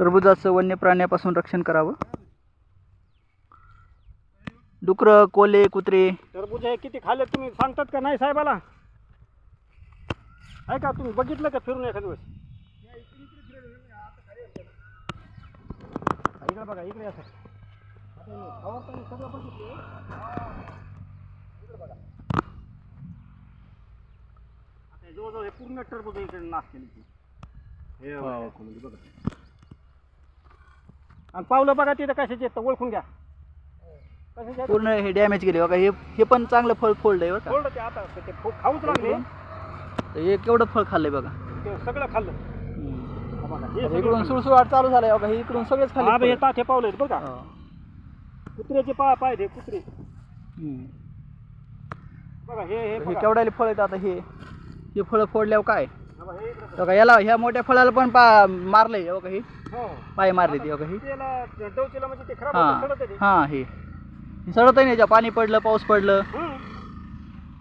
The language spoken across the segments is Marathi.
टरबुजाचं वन्य प्राण्यापासून रक्षण करावं. डुकरं कोले कुत्रे. टरबूज हे किती खाल्ले तुम्ही? सांगतात का नाही साहेबाला? आहे का? तुम्ही बघितलं का फिरून एखाद वेळेस इकडे बघा इकडे या सर आता हे फवारताना सगळं बघितलं इकडे बघा आता हे जवळजवळ हे पूर्ण टरबूज इकडे नाश केली ती. हे हो. बघा, बघा. आणि पावलं बघा तिथं कशाचे तर ओळखून घ्या. कशाचे? पूर्ण हे डॅमेज केले बघा हे हे पण चांगलं फळ फोल्ड आहे बरं का. कोरडं ते आता ते खो- खाऊच लागले. तर हे केवढं फळ खाल्लंय बघा. ते सगळं खाल्लं. हम्म. हा बघा, हे आता सगळं इकडून खाल्लं. सुळसुळाट चालू झालाय बघा हे इकडून सगळेच हा बे, हे ताठे पावले आहेत बघा कुत्र्याचे पाय पाय ते कुत्रे. बघा हे हे हे बघा. फळ आहेत आता हे? हे फळं फोडल्यावर काय? हा हे याला ह्या मोठ्या फळाला पण पा मारलंय हे हो. पाय मारले ते हे खराब हा. हा हे हे सडत आहे ना पाणी पडलं पाऊस पडलं हं.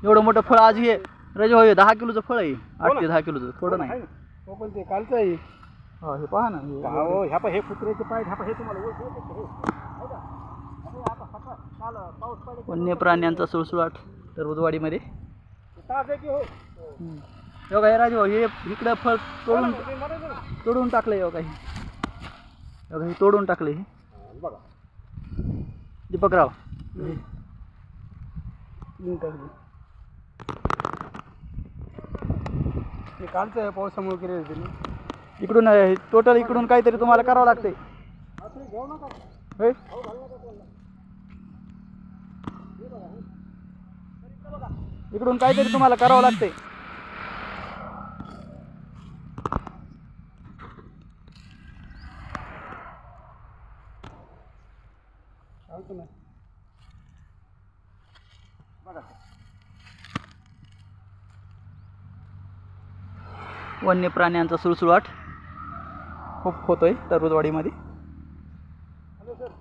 एवढं मोठं फळ आज हे रज होय दहा किलोचं फळ आहे आठ ना. ते दहा किलोचं थोडं नाही. हो पण ते कालचं आहे हा हे पहा ना हे. हो ह्या पहा, हे कुत्र्याचे पाय ह्या हे तुम्हाला? हे. हो वन्य प्राण्यांचा सुळसुळाट टरबुजवाडीमध्ये ते ताज आहे की हो. हे बघा हे राजभाऊ हे इकडं फळ हो तोडून ना, ते म्हणायचं ना. तोडून टाकलंय बघा हे हे बघा हे तोडून टाकले हे. हा, बघा. दीपकराव. ते कालचं आहे पावसामुळे केले होते इकडून टोटल इकडून काहीतरी तुम्हाला करावं लागतंय. घेऊ नका. होय इकडून काहीतरी तुम्हाला करावं लागतंय. चालतं ना बघा वन्य प्राण्यांचा सुळसुळाट खूप होतोय टरबुजवाडीमध्ये हॅलो सर.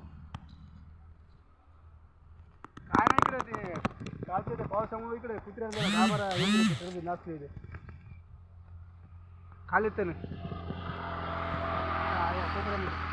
काय नाही इकडे ते कालचे ते पावसामुळे इकडे कुत्र्याला दहा बारा इकडे नाचले खाली ते ना. हा, या कोपऱ्यामध्ये.